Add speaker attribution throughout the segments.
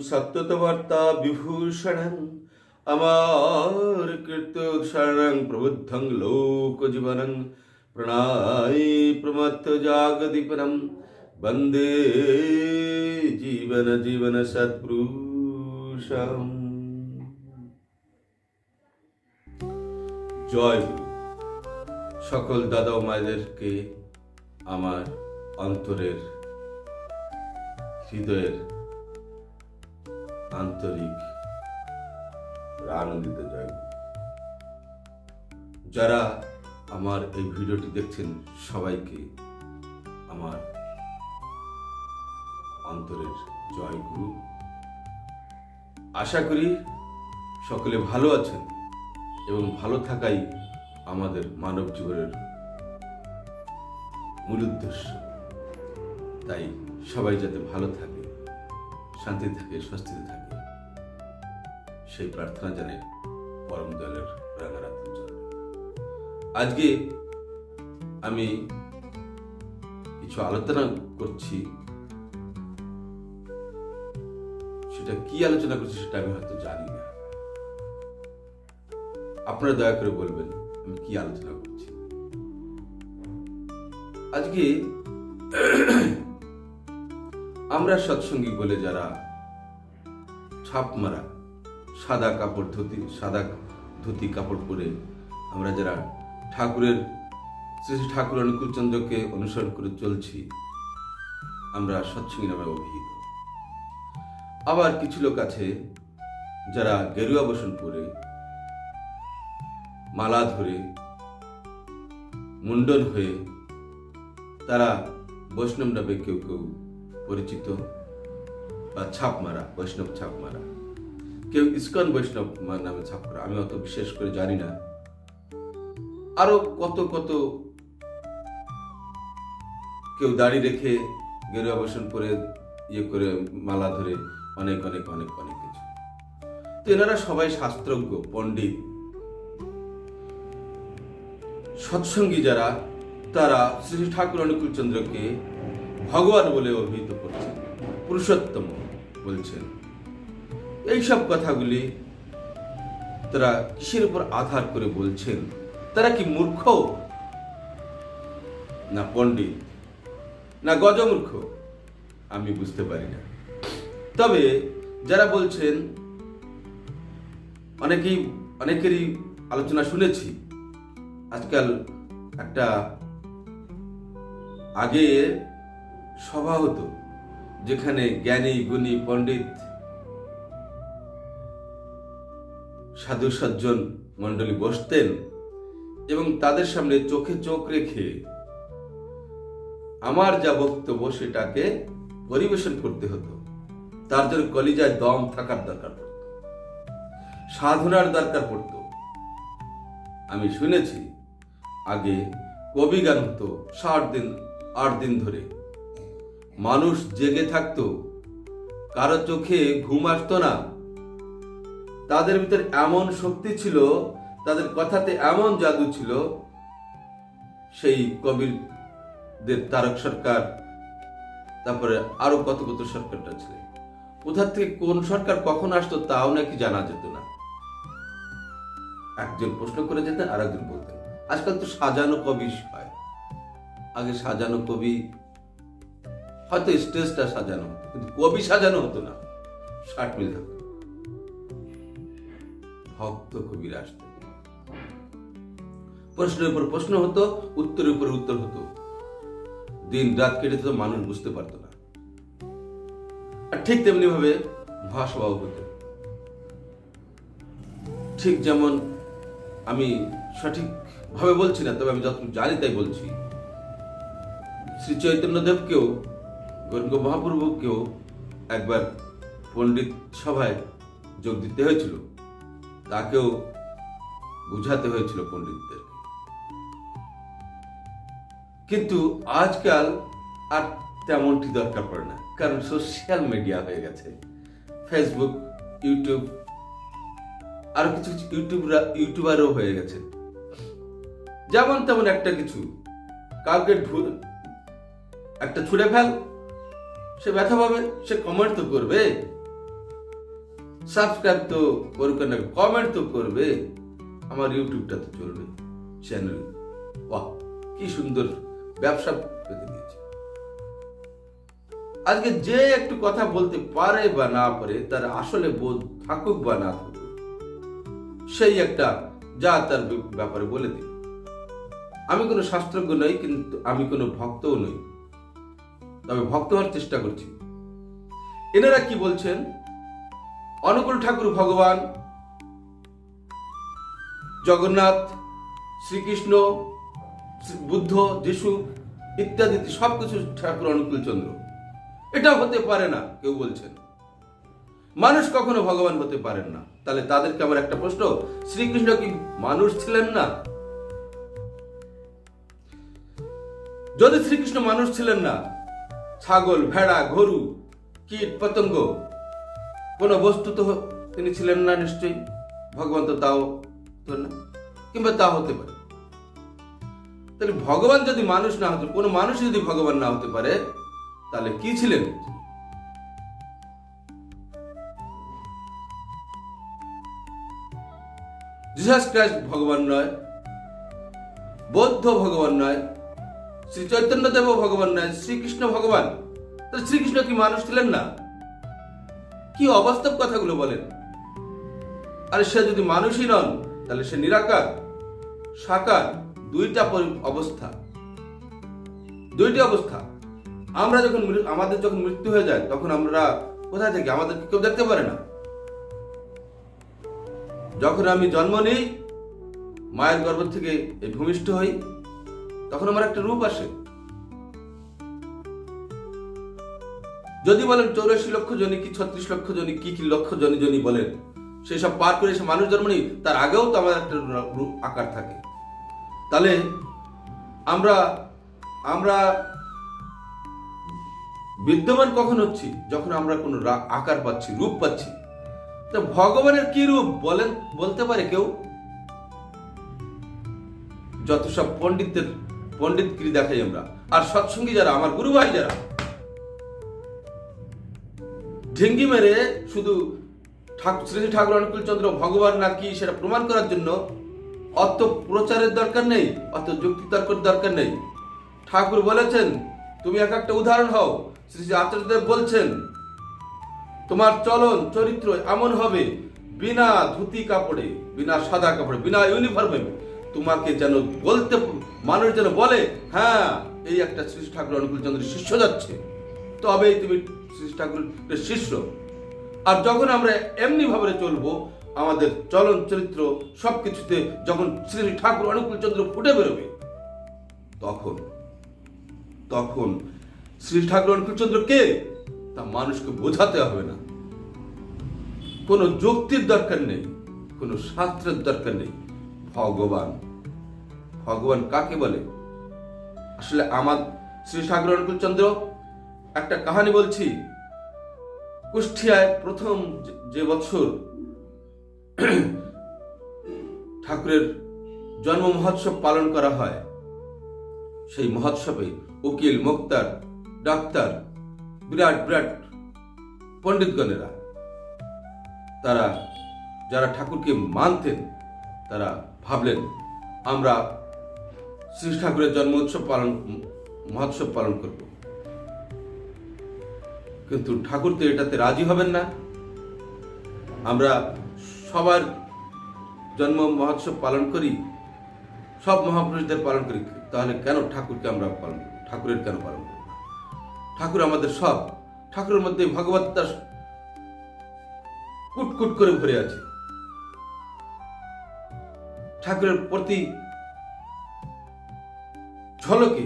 Speaker 1: সত্যতবার্তা বিভূষণং। আমার কীর্ত শরণং প্রবুদ্ধং লোকজীবনং। প্রণায় প্রমত্ত জাগদীপনম বন্দে জীবন জীবন সৎপুরুষম। জয় সকল দাদা মায়েদেরকে আমার অন্তরের হৃদয়ের আন্তরিক আনন্দিত জয়। যারা আমার এই ভিডিওটি দেখছেন সবাইকে আমার অন্তরের জয় গুরু। আশা করি সকলে ভালো আছেন এবং ভালো থাকাই আমাদের মানব জীবনের মূল উদ্দেশ্য। তাই সবাই যাতে ভালো থাকে। শান্তি থাকে, স্বস্তিতে থাকে, সেই প্রার্থনা জানাই পরম দলের রাঙারাত্র আজকে আমি কিছু আলোচনা করছি। সেটা কি আলোচনা করছি সেটা আমি হয়তো জানি না। আপনারা দয়া করে বলবেন, আমি কি আলোচনা করছি। আজকে আমরা সৎসঙ্গী বলে যারা ছাপ মারা, সাদা কাপড় ধুতি, সাদা ধুতি কাপড় পরে আমরা যারা ঠাকুরের, শ্রী ঠাকুর অনুকূল চন্দ্রকে অনুসরণ করে চলছি, আমরা সৎসঙ্গী নামে অভিহিত। আবার কিছু লোক আছে যারা গেরুয়া বসন পরে, মালা ধরে মুন্ডন হয়ে তারা বৈষ্ণব নামে কেউ কেউ পরিচিত বা ছাপ মারা, বৈষ্ণব ছাপ মারা। কেউ ইস্কন বৈষ্ণব নামে ছাপ করা আমি অত বিশেষ করে জানি না। আরও কত কত কেউ দাড়ি রেখে গেরুয়া বসন পরে ইয়ে করে মালা ধরে, অনেক অনেক অনেক অনেক কিছু। তো এনারা সবাই শাস্ত্রজ্ঞ, পণ্ডিত। সৎসঙ্গী যারা, তারা শ্রী ঠাকুর অনুকূল চন্দ্রকে ভগবান বলে অভিহিত করছেন, পুরুষোত্তম বলছেন। এইসব কথাগুলি তারা কিসের উপর আধার করে বলছেন? তারা কি মূর্খ? না পণ্ডিত, না গজমূর্খ? আমি বুঝতে পারি না। তবে যারা বলছেন, অনেকেই, অনেকেরই আলোচনা শুনেছি। আজকাল একটা আগে সভা হতো, যেখানে জ্ঞানী, গুণী, পণ্ডিত, সাধু সজ্জন মণ্ডলী বসতেন এবং তাদের সামনে চোখে চোখ রেখে আমার যা বক্তব্য সেটাকে পরিবেশন করতে হতো। তার জন্য কলিজায় দম থাকার দরকার পড়ত। সাধনার দরকার পড়ত। আমি শুনেছি, আগে কবি গান হতো ষাট দিন, আট দিন ধরে। মানুষ জেগে থাকতো। কারও চোখে ঘুম আসতো না। তাদের ভিতর এমন শক্তি ছিল, তাদের কথাতে এমন জাদু ছিল। সেই কবির দেব তারক সরকার, তারপরে আরও কত কত সরকারটা ছিল। কোথা থেকে কোন সরকার কখন আসতো তাও নাকি জানা যেত না। একজন প্রশ্ন করে যেতেন আর একজন বলতেন। আজকাল তো সাজানো কবি হয়। আগে সাজানো কবি হয়তো স্টেজটা সাজানো হতো, কিন্তু কবি সাজানো হতো না। ষাট মিল থাকতো। ভক্ত কবির আসতেন প্রশ্নের উপর প্রশ্ন হতো, উত্তরের উপর উত্তর হতো। দিন রাত কেটে তো মানুষ বুঝতে পারতো না। আর ঠিক তেমনি ভাবে মহাসভাও হতো। ঠিক যেমন আমি সঠিক ভাবে বলছি না, তবে আমি যতটুকু জানি তাই বলছি। শ্রী চৈতন্য দেবকেও গৌরঙ্গ মহাপ্রভুকেও একবার পণ্ডিত সভায় যোগ দিতে হয়েছিল। তাকেও বুঝাতে হয়েছিল পণ্ডিতদের। কিন্তু আজকাল আর তেমনটি দরকার পড়ে না, কারণ সোশ্যাল মিডিয়া হয়ে গেছে। ফেসবুক, ইউটিউব, আরও কিছু কিছু ইউটিউবরা, ইউটিউবারও হয়ে গেছে। যেমন তেমন একটা কিছু। কাউকে একটা ছুঁড়ে ফেল সে ব্যথা পাবে, সে কমেন্ট তো করবে। সাবস্ক্রাইব তো করবে না কমেন্ট তো করবে। আমার ইউটিউবটা তো চলবে চ্যানেল বাহ, কি সুন্দর ব্যবসা পেতে দিয়েছে। আজকে যে একটু কথা বলতে পারে বা না পারে, তার আসলে বোধ থাকুক বা না থাকুক, সেই একটা যা তার ব্যাপারে বলে দিই। আমি কোনো শাস্ত্রজ্ঞ নই, কিন্তু আমি কোনো ভক্তও নই। তবে ভক্ত হওয়ার চেষ্টা করছি। এনারা কি বলছেন? অনুকূল ঠাকুর ভগবান, জগন্নাথ, শ্রীকৃষ্ণ বুদ্ধ, যিশু ইত্যাদি সবকিছু ঠাকুর অনুকূল চন্দ্র। এটা হতে পারে না, কেউ বলছেন। মানুষ কখনো ভগবান হতে পারেন না। তাহলে তাদেরকে আমার একটা প্রশ্ন, শ্রীকৃষ্ণ কি মানুষ ছিলেন না? যদি শ্রীকৃষ্ণ মানুষ ছিলেন না ছাগল, ভেড়া, গরু, কীট, পতঙ্গ। কোন বস্তু তো তিনি ছিলেন না নিশ্চয়ই। ভগবান তো তাও না, কিংবা তা হতে পারে। তাহলে ভগবান যদি মানুষ না হতে, কোনো মানুষ যদি ভগবান না হতে পারে, তাহলে কি ছিলেন? জিসাস ক্রাইস্ট ভগবান নয়, বৌদ্ধ ভগবান নয় শ্রী চৈতন্য দেব ভগবান নয়, শ্রীকৃষ্ণ ভগবান। তাহলে শ্রীকৃষ্ণ কি মানুষ ছিলেন না? কি অবাস্তব কথাগুলো বলেন। আর সে যদি মানুষই নন, তাহলে সে নিরাকার, সাকার, দুইটা অবস্থা। দুইটি অবস্থা। আমরা যখন আমাদের যখন মৃত্যু হয়ে যায়, তখন আমরা কোথায় থেকে? আমাদের কেউ দেখতে পারে না। যখন আমি জন্ম নিই, মায়ের গর্ভ থেকে এই ভূমিষ্ঠ হই তখন আমার একটা রূপ আসে। যদি বলেন চৌরাশি লক্ষ জনি কি, ছত্রিশ লক্ষ জনি কি কি লক্ষ জনি জনি বলেন সেই সব পার করে এসে মানুষ জন্ম নেই, তার আগেও তো আমার একটা রূপ আকার থাকে। তাহলে আমরা আমরা বিদ্যমান কখন হচ্ছি? যখন আমরা কোনো আকার পাচ্ছি, রূপ পাচ্ছি। তো ভগবানের কি রূপ বলেন বলতে পারে কেউ? যত সব পণ্ডিতদের পণ্ডিতগিরি দেখাই আমরা। আর সৎসঙ্গী যারা, আমার গুরু ভাই যারা, ঢেঙ্গি মেরে শুধু শ্রী ঠাকুর অনুকূল চন্দ্র ভগবান না কি সেটা প্রমাণ করার জন্য অত প্রচারের দরকার নেই, অত যুক্তি তর্কের দরকার নেই। ঠাকুর বলেছেন, তুমি এক একটা উদাহরণ হও। শ্রী শ্রী আচার্যদেব বলছেন, তোমার চলন, চরিত্র এমন হবে, বিনা ধুতি কাপড়ে, বিনা সাদা কাপড়ে, বিনা ইউনিফর্মে তোমাকে যেন বলতে মানুষ যেন বলে হ্যাঁ এই একটা শ্রী ঠাকুর অনুকূল চন্দ্রের শিষ্য যাচ্ছে। তবেই তুমি শ্রী ঠাকুরের শিষ্য। আর যখন আমরা এমনি ভাবে চলবো, আমাদের চলন চরিত্র সব কিছুতে যখন শ্রী শ্রী ঠাকুর অনুকূল চন্দ্র ফুটে বেরোবে, তখন তখন শ্রী ঠাকুর অনুকূল চন্দ্র কে? তা মানুষকে বোঝাতে হবে না। কোনো যুক্তির দরকার নেই, কোনো শাস্ত্রের দরকার নেই। ভগবান ভগবান কাকে বলে? আসলে আমার শ্রী অনুকূল চন্দ্র একটা কাহানি বলছি। কুষ্টিয়ায় প্রথম যে বছর ঠাকুরের জন্ম মহোৎসব পালন করা হয়, সেই মহোৎসবে উকিল, মুক্তার, ডাক্তার, বিরাট বিরাট পণ্ডিতগণেরা, তারা, যারা ঠাকুরকে মানতেন, তারা ভাবলেন, আমরা শ্রী ঠাকুরের জন্ম উৎসব পালন, মহোৎসব পালন করব। কিন্তু ঠাকুর তো এটাতে রাজি হবেন না। আমরা সবার জন্ম মহোৎসব পালন করি, সব মহাপুরুষদের পালন করি, তাহলে কেন ঠাকুরকে আমরা পালন করি ঠাকুরের কেন পালন করি ঠাকুর আমাদের সব। ঠাকুরের মধ্যে ভগবত্তা কুটকুট করে ভরে আছে। ঠাকুরের প্রতি ঝলকে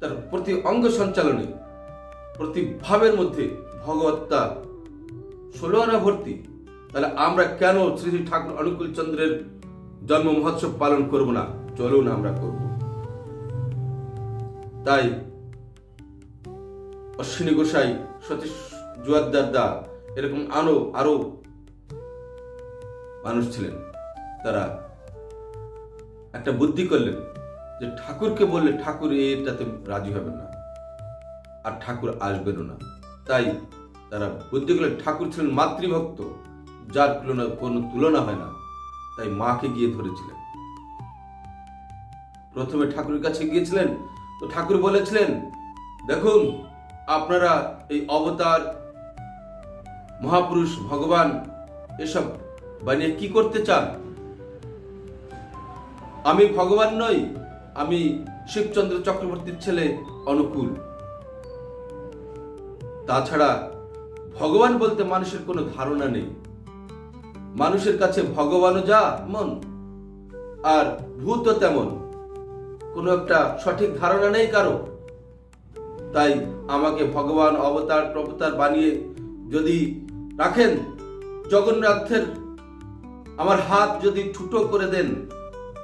Speaker 1: তার প্রতি অঙ্গ সঞ্চালনে, প্রতি ভাবের মধ্যে ভগবত্তা ষোলো আনা ভর্তি, তাহলে আমরা কেন শ্রী শ্রী ঠাকুর অনুকূল চন্দ্রের জন্ম মহোৎসব পালন করব না? চলুন আমরা করব। তাই অশ্বিনী গোসাই, সতীশ জুয়াদ্দার দা এরকম আরও আরও মানুষ ছিলেন। তারা একটা বুদ্ধি করলেন। যে ঠাকুরকে বললে ঠাকুর এটাতে রাজি হবেন না, আর ঠাকুর আসবেনও না। তাই তারা বলতে গেলে ঠাকুর ছিলেন মাতৃভক্ত, যার তুলনা কোনো তুলনা হয় না, তাই মাকে গিয়ে ধরেছিলেন। প্রথমে ঠাকুরের কাছে গিয়েছিলেন, তো ঠাকুর বলেছিলেন, দেখুন, আপনারা এই অবতার, মহাপুরুষ, ভগবান, এসব বানিয়ে কি করতে চান? আমি ভগবান নই আমি শিবচন্দ্র চক্রবর্তীর ছেলে অনুকূল। তাছাড়া ভগবান বলতে মানুষের কোনো ধারণা নেই। মানুষের কাছে ভগবানও যা মন, আর ভূতও তেমন। কোনো একটা সঠিক ধারণা নেই কারও। তাই আমাকে ভগবান অবতার, প্রবতার বানিয়ে যদি রাখেন, জগন্নাথের আমার হাত যদি ঠুটো করে দেন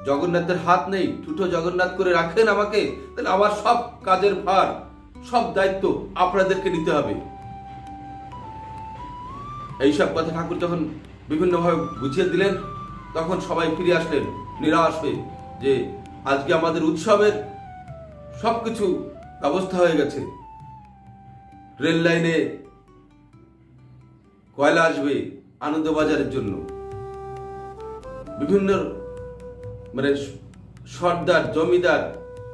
Speaker 1: জগন্নাথের হাত নেই ঠুটো জগন্নাথ করে রাখেন আমাকে, তাহলে আমার সব কাজের ভার, সব দায়িত্ব আপনাদেরকে নিতে হবে। এইসব কথা ঠাকুর যখন বিভিন্নভাবে বুঝিয়ে দিলেন, তখন সবাই ফিরে আসলেন, নিরাশ হয়ে, যে আজকে আমাদের উৎসবের সবকিছু ব্যবস্থা হয়ে গেছে। রেল লাইনে কয়লা আসবে আনন্দবাজারের জন্য। বিভিন্ন মানে সর্দার, জমিদার,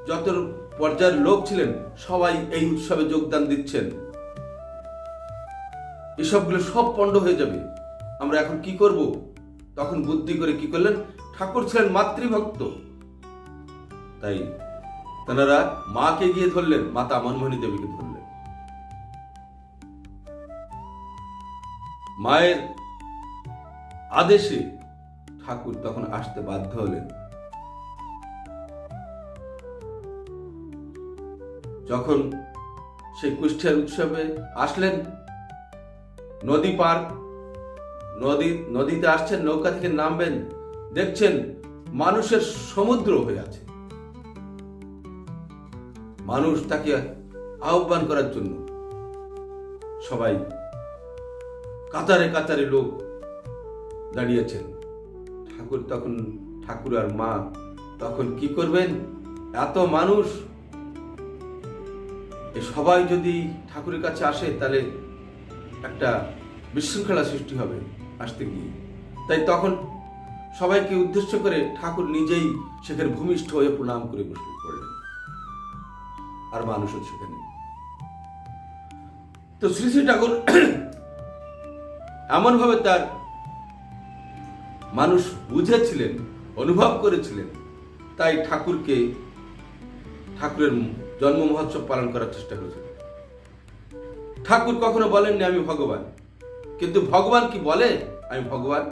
Speaker 1: যত পর্যায়ের লোক ছিলেন, সবাই এই উৎসবে যোগদান দিচ্ছেন। এসবগুলো সব পণ্ড হয়ে যাবে। আমরা এখন কি করব? তখন বুদ্ধি করে কি করলেন? ঠাকুর ছিলেন মাতৃভক্ত। তাই তেনারা মাকে গিয়ে ধরলেন, মাতা মনমোহনী দেবীকে ধরলেন। মায়ের আদেশে ঠাকুর তখন আসতে বাধ্য হলেন। যখন সেই কুষ্ঠিয়ার উৎসবে আসলেন, নদী পার, নদী, নদীতে আসছেন, নৌকা থেকে নামবেন, দেখছেন মানুষের সমুদ্র হয়ে আছে। মানুষ তাকে আহ্বান করার জন্য সবাই কাতারে কাতারে লোক দাঁড়িয়েছেন। ঠাকুর তখন, ঠাকুর আর মা তখন কি করবেন? এত মানুষ সবাই যদি ঠাকুরের কাছে আসে, তাহলে একটা বিশৃঙ্খলা সৃষ্টি হবে আসতে গিয়ে। তাই তখন সবাইকে উদ্দেশ্য করে ঠাকুর নিজেই সেখানে ভূমিষ্ঠ হয়ে প্রণাম করে বসে পড়লেন। আর মানুষও সেখানে। তো শ্রী শ্রী ঠাকুর এমনভাবে তার মানুষ বুঝেছিলেন, অনুভব করেছিলেন, তাই ঠাকুরকে ঠাকুরের জন্ম মহোৎসব পালন করার চেষ্টা করেছিলেন ঠাকুর কখনো বলেননি আমি ভগবান। কিন্তু ভগবান কি বলে? আমি ভগবান।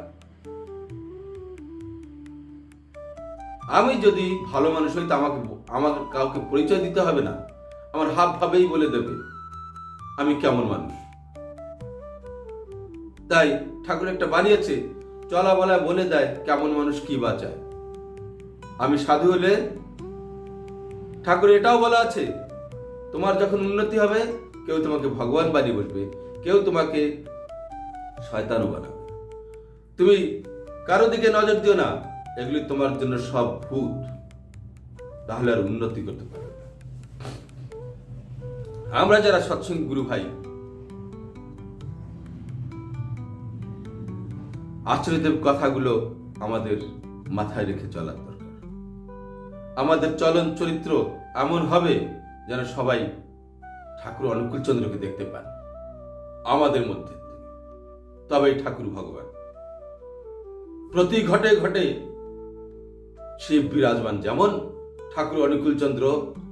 Speaker 1: আমি যদি ভালো মানুষ হই, তো আমাকে আমাকে কাউকে পরিচয় দিতে হবে না। আমার হাব ভাবেই বলে দেবে, আমি কেমন মানুষ। তাই ঠাকুর একটা বানিয়েছে, চলা বলা বলে দেয়, কেমন মানুষ কি বাঁচায়। আমি সাধু হলে ঠাকুর এটাও বলা আছে, তোমার যখন উন্নতি হবে, কেউ তোমাকে ভগবান বানিয়ে বসবে, কেউ তোমাকে শয়তানও বানাবে। তুমি কারও দিকে নজর দিও না, এগুলি তোমার জন্য সব ভূত। তাহলে আর উন্নতি করতে পারবে আমরা যারা সৎসঙ্গ গুরু ভাই আচরিত কথাগুলো আমাদের মাথায় রেখে দরকার আমাদের চলন চরিত্র এমন হবে যেন সবাই ঠাকুর অনুকূল চন্দ্রকে দেখতে পান, আমাদের মধ্যে তবেই ঠাকুর ভগবান। প্রতি ঘটে ঘটে শিব বিরাজমান যেমন ঠাকুর অনুকূল চন্দ্র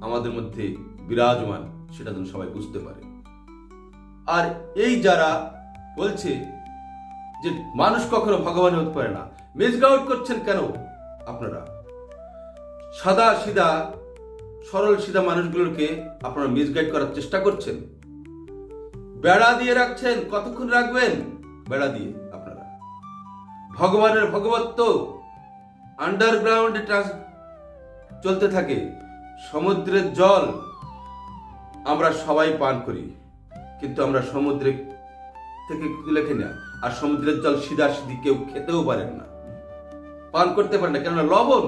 Speaker 1: আমাদের মধ্যে বিরাজমান, সেটা যেন সবাই বুঝতে পারে। আর এই যারা বলছে যে মানুষ কখনো ভগবান হতে পারে না মিসগাউট করছেন কেন আপনারা? সাদা সিধা সরল সিধা মানুষগুলোকে আপনারা মিসগাইড করার চেষ্টা করছেন। বেড়া দিয়ে রাখছেন, কতক্ষণ রাখবেন? বেড়া দিয়ে আপনারা। ভগবানের ভগবত্ব আন্ডারগ্রাউন্ডে চলতে থাকে, সমুদ্রের জল আমরা সবাই পান করি, কিন্তু আমরা সমুদ্রে থেকে তুলে না, আর সমুদ্রের জল সিধা সিধি কেউ খেতেও পারেন না। পান করতে পারেন না, কেননা লবণ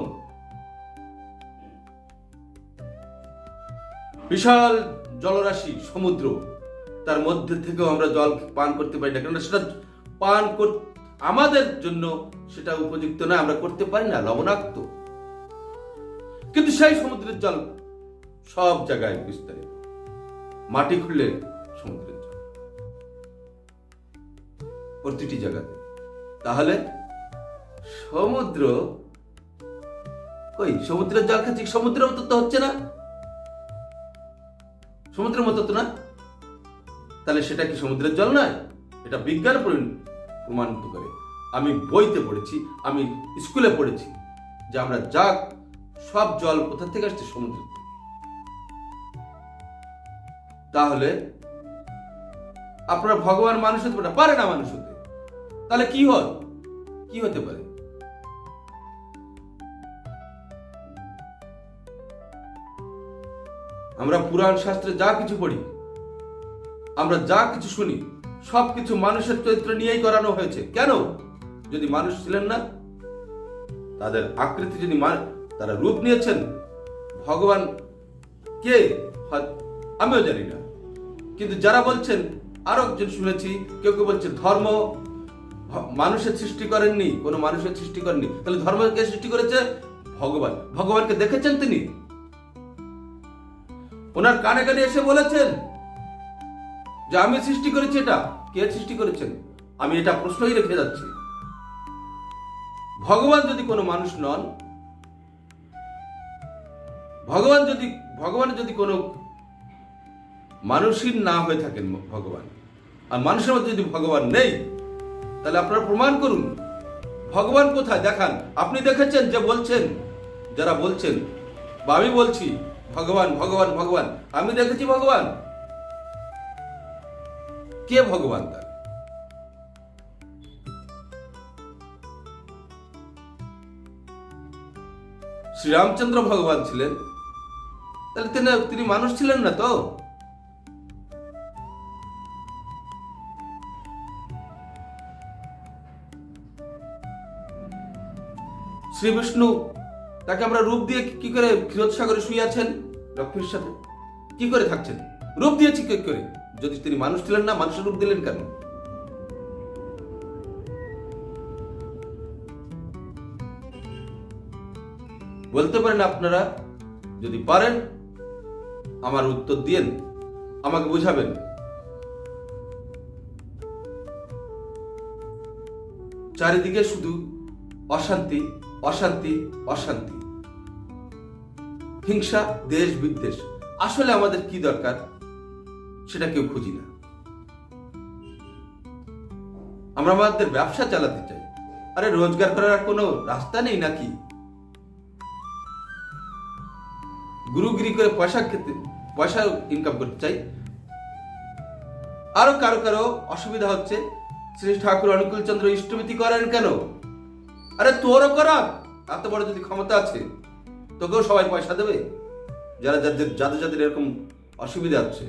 Speaker 1: বিশাল জলরাশি সমুদ্র, তার মধ্যে থেকেও আমরা জল পান করতে পারি না, কেননা সেটা পান আমাদের জন্য সেটা উপযুক্ত না, আমরা করতে পারি না, লবণাক্ত। কিন্তু সেই সমুদ্রের জল সব জায়গায় বিস্তারিত। মাটি খুললে সমুদ্রের জল। প্রতিটি জায়গাতে। তাহলে সমুদ্র কই? সমুদ্রের জল খাচ্ছি সমুদ্রের মতো তো হচ্ছে না? সমুদ্রের মতো তো না। তাহলে সেটা কি সমুদ্রের জল নয়? এটা বিজ্ঞান পরি- প্রমাণিত করে। আমি বইতে পড়েছি, আমি স্কুলে পড়েছি, যে আমরা যা, সব জল কোথা থেকে আসছে সমুদ্র? তাহলে আপনারা ভগবান মানুষ হতে পারে না মানুষ হতে। তাহলে কি হয়? কি হতে পারে? আমরা পুরাণ শাস্ত্রে যা কিছু পড়ি, আমরা যা কিছু শুনি সব কিছু মানুষের চরিত্র নিয়েই করানো হয়েছে। কেন? যদি মানুষ ছিলেন না, তাদের আকৃতি যদি তারা রূপ নিয়েছেন, ভগবান কে? আমিও জানি না। কিন্তু যারা বলছেন, আরও একজন শুনেছি, কেউ কেউ বলছে, ধর্ম মানুষের সৃষ্টি করেননি, কোনো মানুষের সৃষ্টি করেননি। তাহলে ধর্ম কে সৃষ্টি করেছে? ভগবান। ভগবানকে দেখেছেন তিনি? ওনার কানে কানে এসে বলেছেন যে আমি সৃষ্টি করেছি এটা। কে সৃষ্টি করেছেন? আমি এটা প্রশ্নই রেখে যাচ্ছি। ভগবান যদি কোনো মানুষ নন, ভগবান যদি ভগবান যদি কোনো মানুষই না হয়ে থাকেন ভগবান, আর মানুষের মধ্যে যদি ভগবান নেই, তাহলে আপনারা প্রমাণ করুন। ভগবান কোথায়? দেখান। আপনি দেখেছেন যে বলছেন, যারা বলছেন, বা আমি বলছি ভগবান ভগবান ভগবান। আমি দেখেছি ভগবান। কে ভগবান তার? শ্রীরামচন্দ্র ভগবান ছিলেন। তাহলে তিনি তিনি মানুষ ছিলেন না তো? শ্রী বিষ্ণু তাকে আমরা রূপ দিয়ে কি করে ক্ষীরোদ সাগরে শুয়ে আছেন? লক্ষ্মীর সাথে। কি করে থাকছেন? রূপ দিয়েছি কি করে? যদি তিনি মানুষ ছিলেন না, মানুষের রূপ দিলেন কেন? বলতে পারেন আপনারা, যদি পারেন, আমার উত্তর দিয়েন, আমাকে বুঝাবেন। চারিদিকে শুধু অশান্তি অশান্তি অশান্তি। হিংসা, দেশ বিদ্বেষ, আসলে আমাদের কি দরকার? সেটা কেউ খুঁজি না। আমরা আমাদের ব্যবসা চালাতে চাই। আরে রোজগার করার আর কোনো রাস্তা নেই নাকি? গুরুগিরি করে পয়সা খেতে, পয়সা ইনকাম করতে চাই। আরও কারও কারও অসুবিধা হচ্ছে। শ্রী ঠাকুর অনুকূল চন্দ্র ইষ্টমিতি করেন কেন? আরে তোরও করা এত বড় যদি ক্ষমতা আছে। তোকেও সবাই পয়সা দেবে? যারা যাদের যাদের যাদের এরকম অসুবিধা আছে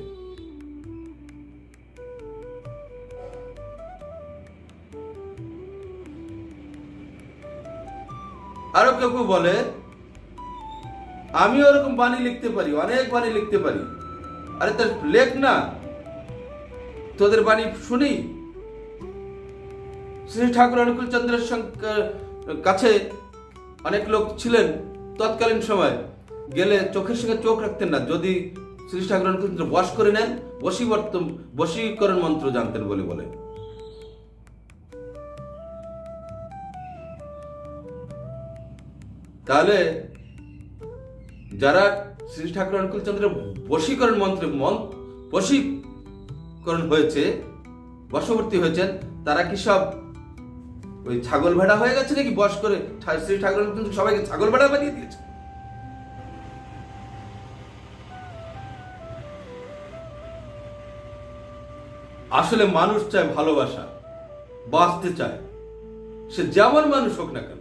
Speaker 1: আরও কেউ কেউ বলে আমি ওরকম বাণী লিখতে পারি, অনেক বাণী লিখতে পারি। আরে তার লেখ না। তোদের বাণী শুনি। শ্রী ঠাকুর অনুকূল চন্দ্রের কাছে অনেক লোক ছিলেন। তৎকালীন সময় গেলে চোখের সঙ্গে চোখ রাখতেন না। যদি শ্রী ঠাকুর বশ করে নেন বশীবর্ত বশীকরণ মন্ত্র জানতেন বলে বলে। তাহলে যারা শ্রী ঠাকুর অনুকূল চন্দ্রের বশীকরণ মন্ত্রে মন, বশীকরণ হয়েছে, বশবর্তী হয়েছেন, তারা কি সব ওই ছাগল ভেড়া হয়ে গেছে নাকি? বস করে শ্রী ঠাকুর চন্দ্র সবাইকে ছাগল ভেড়া বানিয়ে দিয়েছে। আসলে মানুষ চায় ভালোবাসা, বাঁচতে চায়। সে যেমন মানুষ হোক না কেন।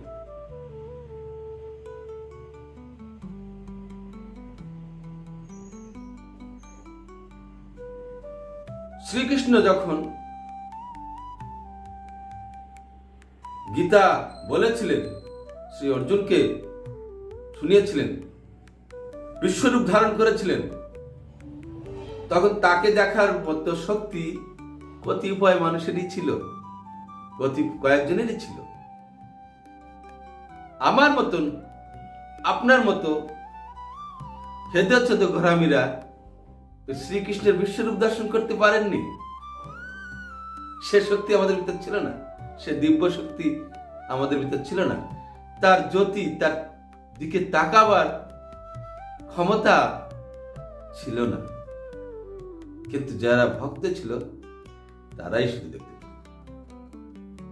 Speaker 1: শ্রীকৃষ্ণ যখন গীতা বলেছিলেন, শ্রী অর্জুনকে শুনিয়েছিলেন, বিশ্বরূপ ধারণ করেছিলেন। তখন তাকে দেখার মতো শক্তি কতিপয় মানুষেরই ছিল, কতি, কয়েকজনেরই ছিল। আমার মতন, আপনার মতো হেদাচ্ছদ ঘরামিরা শ্রীকৃষ্ণের বিশ্বরূপ দর্শন করতে পারেননি? সে শক্তি আমাদের ভিতর ছিল না। সে দিব্য শক্তি আমাদের ভিতর ছিল না। তার জ্যোতি তার দিকে তাকাবার ক্ষমতা ছিল না। কিন্তু যারা ভক্ত ছিল, তারাই শুধু দেখতে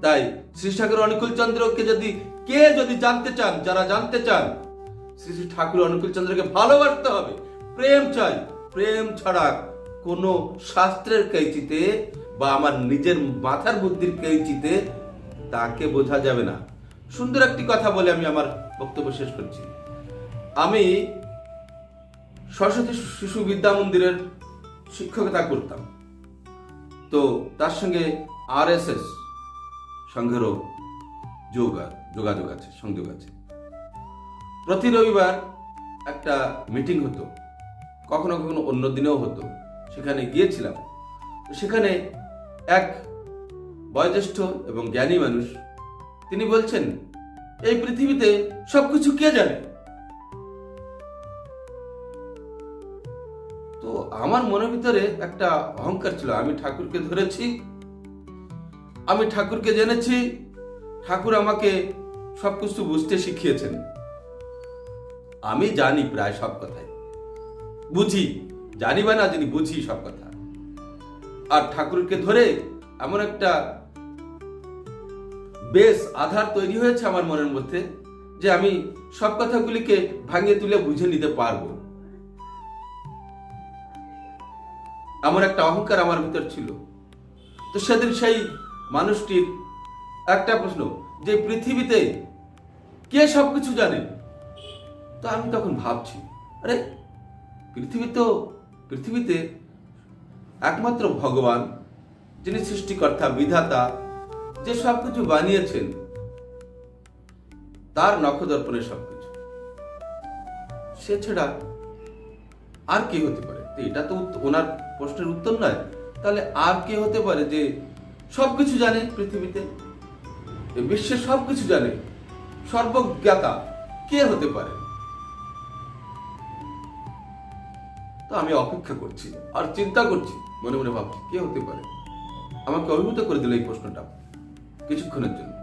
Speaker 1: তাই শ্রী ঠাকুর অনুকূল চন্দ্রকে যদি কে যদি জানতে চান, যারা জানতে চান, শ্রী শ্রী ঠাকুর অনুকূল চন্দ্রকে ভালোবাসতে হবে। প্রেম চাই, প্রেম ছাড়া কোনো শাস্ত্রের কৈচিতে বা আমার নিজের মাথার বুদ্ধির কৈচিতে তাকে বোঝা যাবে না। সুন্দর একটি কথা বলে আমি আমার বক্তব্য শেষ করছি। আমি সরস্বতী শিশু বিদ্যা মন্দিরের শিক্ষকতা করতাম। তো তার সঙ্গে আর এস এস সংঘেরও যোগ যোগাযোগ আছে, সংযোগ আছে। প্রতি রবিবার একটা মিটিং হতো। কখনো কখনো অন্য দিনেও হতো। সেখানে গিয়েছিলাম। সেখানে এক বয়োজ্যেষ্ঠ এবং জ্ঞানী মানুষ, তিনি বলছেন, এই পৃথিবীতে সবকিছু কে জানে? তো আমার মনের ভিতরে একটা অহংকার ছিল। আমি ঠাকুরকে ধরেছি, আমি ঠাকুরকে জেনেছি, ঠাকুর আমাকে সবকিছু বুঝতে শিখিয়েছেন। আমি জানি প্রায় সব কথাই। বুঝি জানি বা না জানি বুঝি সব কথা। আর ঠাকুরকে ধরে এমন একটা বেশ আধার তৈরি হয়েছে আমার মনের মধ্যে যে আমি সব কথাগুলিকে ভাঙিয়ে তুলে বুঝে নিতে পারব। এমন একটা অহংকার আমার ভিতর ছিল। তো সেদিন সেই মানুষটির একটা প্রশ্ন, যে পৃথিবীতে কে সবকিছু জানে? তো আমি তখন ভাবছি, আরে, পৃথিবী তো পৃথিবীতে একমাত্র ভগবান, যিনি সৃষ্টিকর্তা, বিধাতা, যে সবকিছু বানিয়েছেন, তার নখদর্পণে সবকিছু। সে ছাড়া আর কে হতে পারে? এটা তো ওনার প্রশ্নের উত্তর নয়। তাহলে আর কে হতে পারে যে সবকিছু জানে পৃথিবীতে? বিশ্বের সবকিছু জানে? সর্বজ্ঞাতা কে হতে পারে? আমি অপেক্ষা করছি, আর চিন্তা করছি, মনে মনে ভাবছি, কে হতে পারে? আমাকে অভিভূত করে দিল এই প্রশ্নটা, কিছুক্ষণের জন্য।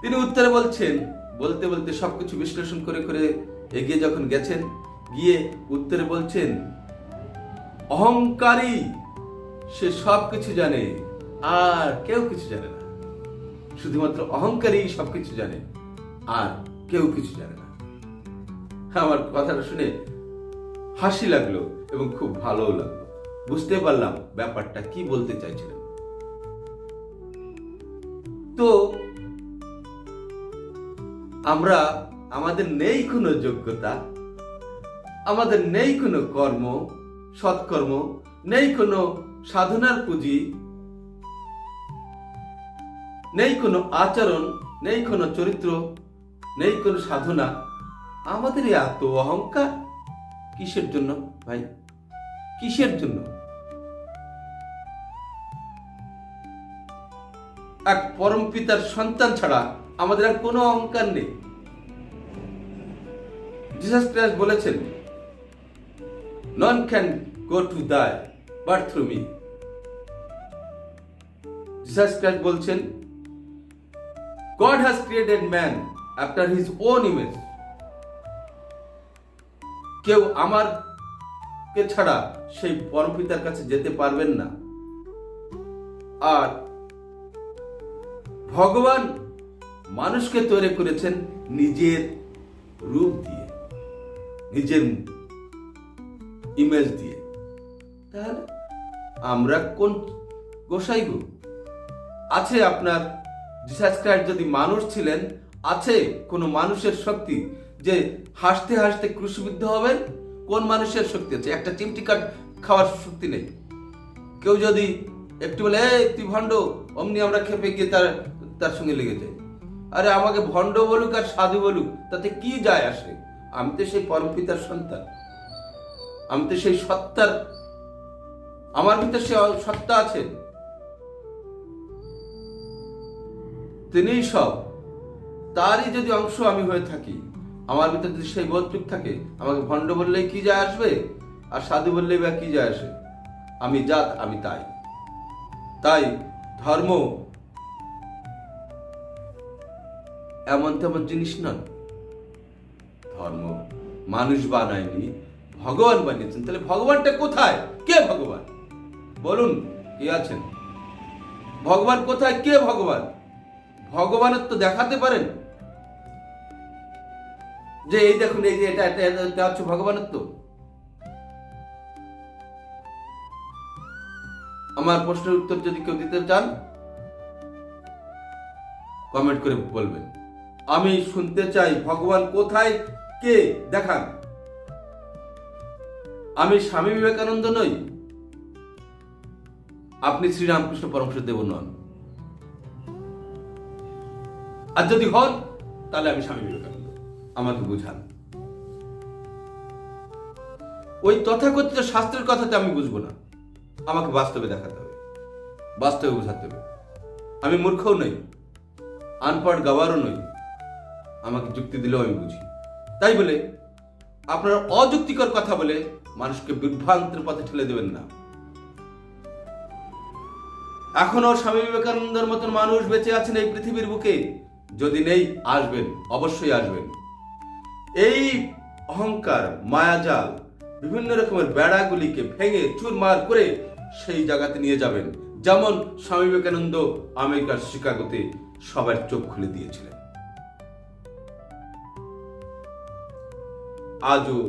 Speaker 1: তিনি উত্তরে বলছেন, বলতে বলতে সবকিছু বিশ্লেষণ করে করে এগিয়ে যখন গেছেন, গিয়ে উত্তরে বলছেন, অহংকারী, সে সব কিছু জানে, আর কেউ কিছু জানে না। শুধুমাত্র অহংকারী সবকিছু জানে, আর কেউ কিছু জানে না। আমার কথাটা শুনে হাসি লাগল এবং খুব ভালোও লাগল। বুঝতে পারলাম ব্যাপারটা কি বলতে চাইছিলেন। তো, আমরা আমাদের নেই কোনো যোগ্যতা, আমাদের নেই কোনো কর্ম, সৎকর্ম, নেই কোনো সাধনার পুঁজি, নেই কোনো আচরণ, নেই কোনো চরিত্র, নেই কোনো সাধনা। আমাদের এত অহংকার কিসের জন্য, ভাই? কিসের জন্য? এক পরম পিতার সন্তান ছাড়া আমাদের আর কোনো অহংকার নেই। জিসাস ক্রাইস্ট বলেছেন none can go to thy but through me Jesus Christ বলছেন God has created man after his own image কেউ আমার কে ছাড়া সেই পরমপিতার কাছে যেতে পারবেন না। আর ভগবান মানুষকে তৈরি করেছেন নিজের রূপ দিয়ে, নিজের ইমেজ দিয়ে। তাহলে আমরা কোন গোসাই গো? আছে আপনার যদি মানুষ ছিলেন, আছে কোনো মানুষের শক্তি যে হাসতে হাসতে ক্রুশবিদ্ধ হবেন, কোন মানুষের শক্তি আছে? একটা চিমটি কাঠ খাওয়ার শক্তি নেই। কেউ যদি একটু বলে, এই, তুই ভণ্ড, অমনি আমরা খেপে গিয়ে তার তার সঙ্গে লেগে যাই। আরে, আমাকে ভণ্ড বলুক আর সাধু বলুক, তাতে কি যায় আসে? আমি তো সেই পরমপিতার সন্তান। আমি তো সেই সত্তার, আমার ভিতরে সে সত্তা আছে। তিনিই সব। তারই যদি অংশ আমি হয়ে থাকি আমার ভিতরে যদি সেই বোধটুক থাকে, আমাকে ভণ্ড বললেই কি যায় আসবে? আর সাধু বললেই বা কি যায় আসে? আমি জাত, আমি তাই। তাই ধর্ম এমন তেমন জিনিস নয়। ধর্ম মানুষ বানায়নি, ভগবান বানিয়েছেন। তাহলে ভগবানটা কোথায়? কে ভগবান? বলুন, কে আছেন? ভগবান কোথায়? কে ভগবান? ভগবানের তো দেখাতে পারেন। যে এই দেখুন, এই যে এটা এটা হচ্ছে ভগবানের তো। আমার প্রশ্নের উত্তর যদি কেউ দিতে চান কমেন্ট করে বলবেন। আমি শুনতে চাই, ভগবান কোথায়? কে? দেখান। আমি স্বামী বিবেকানন্দ নই। আপনি শ্রীরামকৃষ্ণ পরমশ দেব নন। আর যদি হন, তাহলে আমি স্বামী বিবেকানন্দ। আমাকে বুঝান। ওই তথাকথিত শাস্ত্রের কথাতে আমি বুঝব না। আমাকে বাস্তবে দেখাতে হবে। বাস্তবে বোঝাতে হবে। আমি মূর্খও নই, আনপড় গাওয়ারও নই। আমাকে যুক্তি দিলেও আমি বুঝি। তাই বলে, আপনারা অযুক্তিকর কথা বলে মানুষকে বিভ্রান্তের পথে ঠেলে দেবেন না। এখনও স্বামী বিবেকানন্দের মতন মানুষ বেঁচে আছেন এই পৃথিবীর বুকে। যদি নেই, আসবেন, অবশ্যই আসবেন। এই অহংকার, মায়াজাল, বিভিন্ন রকমের বেড়াগুলিকে ভেঙে চুরমার করে সেই জায়গাতে নিয়ে যাবেন, যেমন স্বামী বিবেকানন্দ আমেরিকার শিকাগোতে সবার চোখ খুলে দিয়েছিলেন। আজও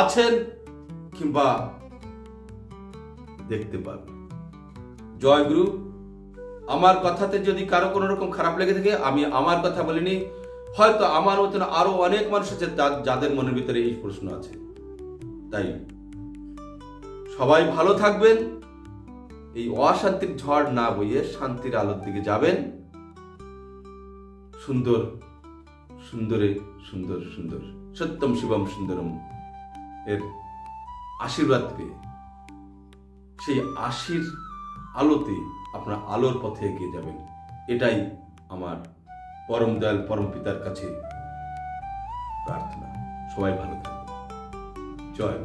Speaker 1: আছেন কিংবা দেখতে পাবেন। জয় গুরু আমার কথাতে যদি কারও কোনো রকম খারাপ লেগে থাকে, আমি আমার কথা বলিনি হয়তো আমার মতন আরও অনেক মানুষ আছে যাদের মনের ভিতরে এই প্রশ্ন আছে। তাই সবাই ভালো থাকবেন, এই অশান্তির ঝড় না বইয়ে শান্তির আলোর দিকে যাবেন। সুন্দর, সুন্দরে সুন্দর সুন্দর, সত্যম শিবম সুন্দরম এর আশীর্বাদ পেয়ে সেই আশির আলোতে আপনার আলোর পথে এগিয়ে যাবেন। এটাই আমার পরম দয়াল পরম পিতার কাছে প্রার্থনা সবাই ভালো থাকবে জয়।